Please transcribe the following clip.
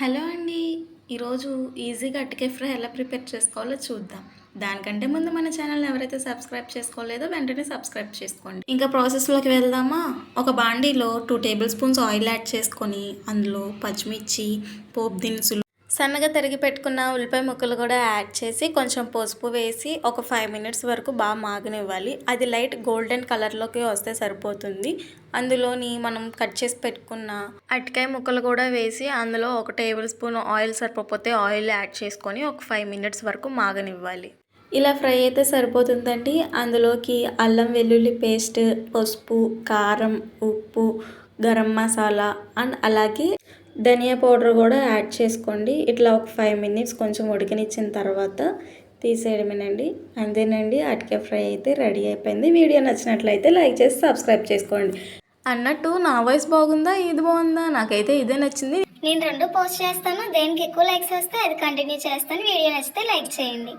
Hello అండి. ఈరోజు ఈజీగా అటుకే ఫ్రై ఎలా ప్రిపేర్ చేసుకోవాలో చూద్దాం. దానికంటే ముందు మన ఛానల్ ఎవరైతే సబ్స్క్రైబ్ చేసుకోలేదో వెంటనే సబ్స్క్రైబ్ చేసుకోండి. ఇంకా ప్రాసెస్లోకి వెళ్దామా? ఒక బాండీలో two table spoons oil add చేసుకొని అందులో పచ్చిమిర్చి పోపు దినుసులు సన్నగా తరిగి పెట్టుకున్న ఉల్లిపాయ ముక్కలు కూడా యాడ్ చేసి కొంచెం పసుపు వేసి ఒక ఫైవ్ మినిట్స్ వరకు బాగా మాగనివ్వాలి. అది లైట్ గోల్డెన్ కలర్లోకి వస్తే సరిపోతుంది. అందులోని మనం కట్ చేసి పెట్టుకున్న అరటికాయ ముక్కలు కూడా వేసి అందులో ఒక టేబుల్ స్పూన్ ఆయిల్ సరిపోతే ఆయిల్ యాడ్ చేసుకొని ఒక ఫైవ్ మినిట్స్ వరకు మాగనివ్వాలి. ఇలా ఫ్రై అయితే సరిపోతుందండి. అందులోకి అల్లం వెల్లుల్లి పేస్ట్ పసుపు కారం ఉప్పు గరం మసాలా అండ్ అలాగే ధనియా పౌడర్ కూడా యాడ్ చేసుకోండి. ఇట్లా ఒక ఫైవ్ మినిట్స్ కొంచెం ఉడికనిచ్చిన తర్వాత తీసేయడమేనండి. అంతేనండి అటికే ఫ్రై అయితే రెడీ అయిపోయింది. వీడియో నచ్చినట్లయితే లైక్ చేసి సబ్స్క్రైబ్ చేసుకోండి. అన్నట్టు నా వాయిస్ బాగుందా? ఇది బాగుందా? నాకైతే ఇదే నచ్చింది. నేను రెండు పోస్ట్ చేస్తాను. దేనికి ఎక్కువ లైక్స్ వస్తే అది కంటిన్యూ చేస్తాను. వీడియో నచ్చితే లైక్ చేయండి.